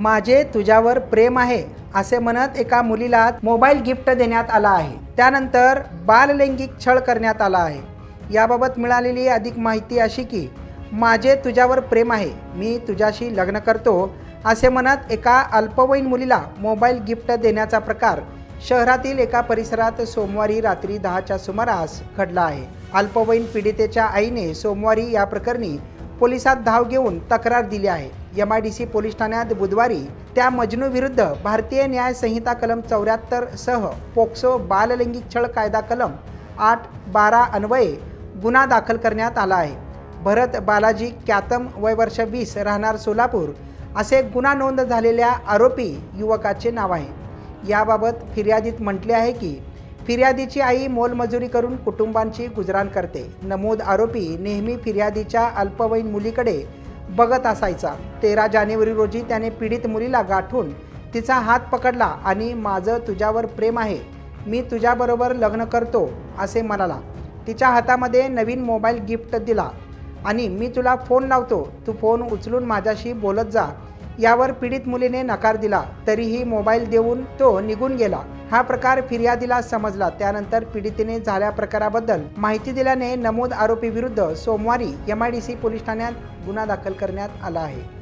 माझे तुझ्यावर प्रेम आहे असे म्हणत एका मुलीला मोबाईल गिफ्ट देण्यात आला आहे. त्यानंतर बाललैंगिक छळ करण्यात आला आहे. याबाबत मिळालेली अधिक माहिती अशी की माझे तुझ्यावर प्रेम आहे मी तुझ्याशी लग्न करतो असे म्हणत एका अल्पवयीन मुलीला मोबाईल गिफ्ट देण्याचा प्रकार शहरातील एका परिसरात सोमवारी रात्री दहाच्या सुमारास घडला आहे. अल्पवयीन पीडितेच्या आईने सोमवारी या प्रकरणी पोलिसात धाव घेऊन तक्रार दिली आहे. M I D C police ठाण्यात बुधवारी त्या मजनू विरुद्ध भारतीय न्याय संहिता कलम चौऱ्याहत्तर सह पोक्सो बाललैंगिक छळ कायदा कलम आठ बारा अन्वये गुन्हा दाखल करण्यात आला आहे. भरत बालाजी क्यातम वय वर्ष वीस राहणार सोलापूर असे गुन्हा नोंद झालेल्या आरोपी युवकाचे नाव आहे. याबाबत फिर्यादीत म्हटले आहे की फिर्यादीची आई मोलमजुरी करून कुटुंबांची गुजराण करते. नमूद आरोपी नेहमी फिर्यादीच्या अल्पवयीन मुलीकडे बघत असायचा. तेरा जानेवारी रोजी त्याने पीडित मुलीला गाठून तिचा हात पकडला आणि माझं तुझ्यावर प्रेम आहे. मी तुझ्याबरोबर लग्न करतो असे म्हणाला. तिच्या हातामध्ये नवीन मोबाईल गिफ्ट दिला आणि मी तुला फोन लावतो. तू फोन उचलून माझ्याशी बोलत जा. यावर पीडित मुलीने नकार दिला तरीही मोबाईल देऊन तो निघून गेला. हा प्रकार फिर्यादीला समजला. त्यानंतर पीडितेने झाल्या प्रकाराबद्दल माहिती दिल्याने नमूद आरोपी विरुद्ध सोमवारी M I D C police ठाण्यात गुन्हा दाखल करण्यात आला आहे.